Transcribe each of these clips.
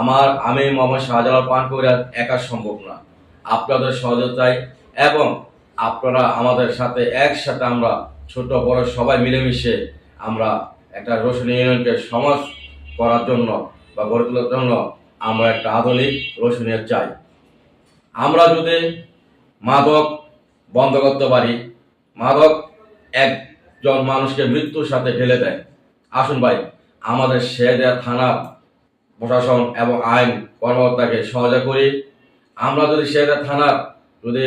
আমার আমি মোহাম্মদ শাহজালাল পান করে একা সম্ভব না। আপনাদের সহযোগিতায় এবং আপনারা আমাদের সাথে একসাথে আমরা ছোট বড় সবাই মিলেমিশে আমরা একটা রোশনী ইউনিয়নকে সমাজ করার জন্য বা গড়ে তোলার জন্য আমরা একটা আধুনিক রোশনিয়া চাই। আমরা যদি মাদক বন্ধ করতে পারি, মাদক একজন মানুষকে মৃত্যুর সাথে ঢেলে দেয়। আসুন ভাই, আমাদের শেহদিয়া থানার প্রশাসন এবং আইন কর্মকর্তাকে সহযোগ করি। আমরা যদি শেহদিয়া থানার যদি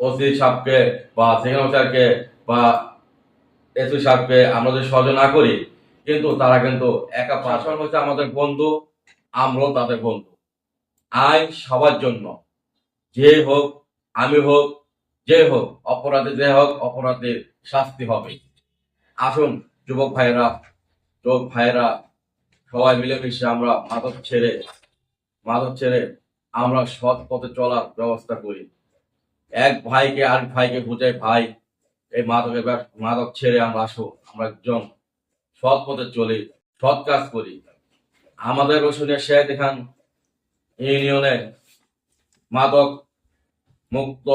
ওসি সাহেবকে বা সিনিয়র অফিসারকে বা এসি সাহেবকে আমরা যদি সহযোগ না করি, কিন্তু তারা কিন্তু একা প্রশাসন হচ্ছে আমাদের বন্ধু, আমরাও তাদের বন্ধু। আইন সবার জন্য। যে হোক, আমি হোক, যে হোক, অপরাধী যে হোক, অপরাধীর শাস্তি হবে আসুন, যুবক ভাইয়েরা যুবক ভাইয়েরা সবাই মিলেমিশে আমরা মাদক ছেড়ে মাদক ছেড়ে আমরা সৎ পথে চলার ব্যবস্থা করি। এক ভাইকে আরেক ভাইকে বুঝাই ভাই, এই মাদকের মাদক ছেড়ে আমরা আসো, আমরা একজন সৎ পথে চলি, সৎ কাজ করি। আমাদের রসুনের শেখ দেখান ইউনিয়নে মাদক মুক্ত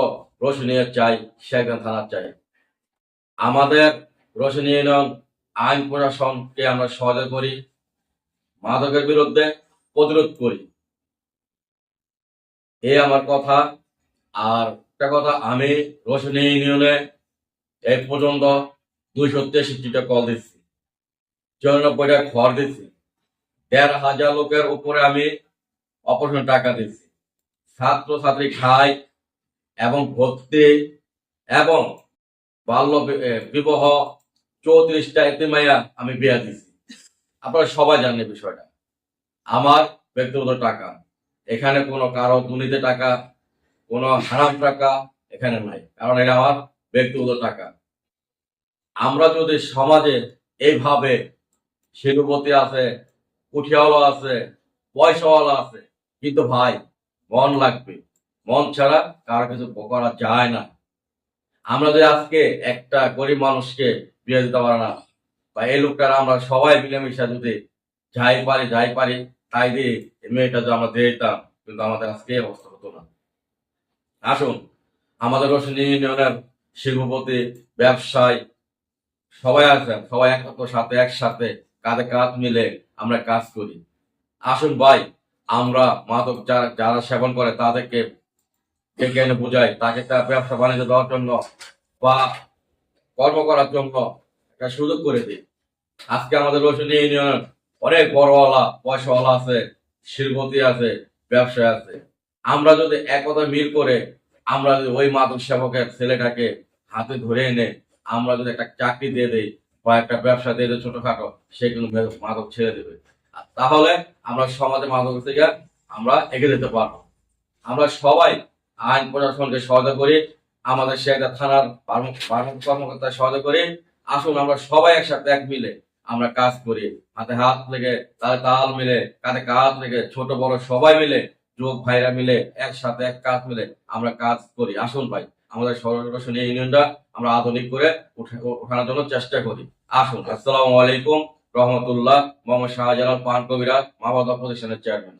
রোশনিয়া চাই শেখান থানা চাই। আমাদের রোশনী ইউনিয়ন আইন প্রশাসনকে আমরা সহযোগ করি। মাদকের বিরুদ্ধে প্রতিরোধ করি। এই আমার কথা। আর একটা কথা, আমি রোশনী ইউনিয়নে এই পর্যন্ত দুইশো তেষট্টিটা কল দিচ্ছি চুরানব্বইটা খড় দিচ্ছি দেড় হাজার লোকের উপরে আমি অপারেশন টাকা দিচ্ছি ছাত্র ছাত্রী খায় এবং ভর্তি এবং বাল্য বিবাহ চৌত্রিশটা এতিমাইয়া আমি বিয়া দিছি। আপনারা সবাই জানেন বিষয়টা। আমার ব্যক্তিগত টাকা, এখানে কোনো কারও দুর্নীতি টাকা, কোনো হারাম টাকা এখানে নাই, কারণ এটা আমার ব্যক্তিগত টাকা। আমরা যদি সমাজে এইভাবে শিল্পপতি আছে কুঠিয়াওয়ালা আছে, পয়সাওয়ালা আছে, কিন্তু ভাই, মন লাগবে। মন ছাড়া কারও কিছু করা যায় না। আমরা যদি আজকে একটা গরিব মানুষকে বিয়ে দিতে পারে না বা এই লোকটারা আমরা সবাই মিলেমিশে যদি যাই পারি যাই পারি, তাই দিয়ে এই মেয়েটা যদি আমরা দিয়ে দিতাম, কিন্তু আমাদের আজকে অবস্থা হতো না। আসুন, আমাদের রোশনী ইউনিয়নের শিল্পপতি, ব্যবসায়, সবাই আছেন সবাই একত্র সাথে, একসাথে কাঁধে কাঁধ মিলে আমরা কাজ করি। আসুন ভাই, আমরা মাদক যারা যারা সেবন করে তাদেরকে ডেকে এনে বোঝাই, তাকে একটা ব্যবসা বাণিজ্য দেওয়ার জন্য বা কর্ম করার জন্য একটা সুযোগ করে দিই। আজকে আমাদের রোশনী ইউনিয়ন অনেক বড়ওয়ালা, পয়সাওয়ালা আছে শিল্পতি আছে, ব্যবসায় আছে। আমরা যদি একতা মিল করে আমরা যদি ওই মাদক সেবকের ছেলেটাকে হাতে ধরে এনে আমরা যদি একটা চাকরি দিয়ে দেই বা একটা ব্যবসা দিয়ে দেয় ছোটখাটো, সে কিন্তু মাদক ছেড়ে দেবে। তাহলে আমরা সমাজে মাদক থেকে আমরা এগিয়ে যেতে পারব। আমরা সবাই আইন প্রশাসনকে সহযোগ করি, আমাদের শেখা থানার কর্ম- কর্ম- কর্মকর্তা সহযোগ করি আসুন, আমরা সবাই একসাথে এক মিলে আমরা কাজ করি। হাতে হাত লেগে তালে তাল মিলে, কাঁধে কাঁধ লেগে ছোট বড় সবাই মিলে, যুবক ভাইরা মিলে একসাথে এক কাজ মিলে আমরা কাজ করি। আসুন ভাই, আমাদের সর্বশনী ইউনিয়নটা আমরা আধুনিক করে ওঠানোর জন্য চেষ্টা করি। আসুন, আসসালামু আলাইকুম রহমতুল্লাহ মোহাম্মদ শাহজালাল পান কবিরাজ মাবাদা প্রতিষ্ঠানের চেয়ারম্যান।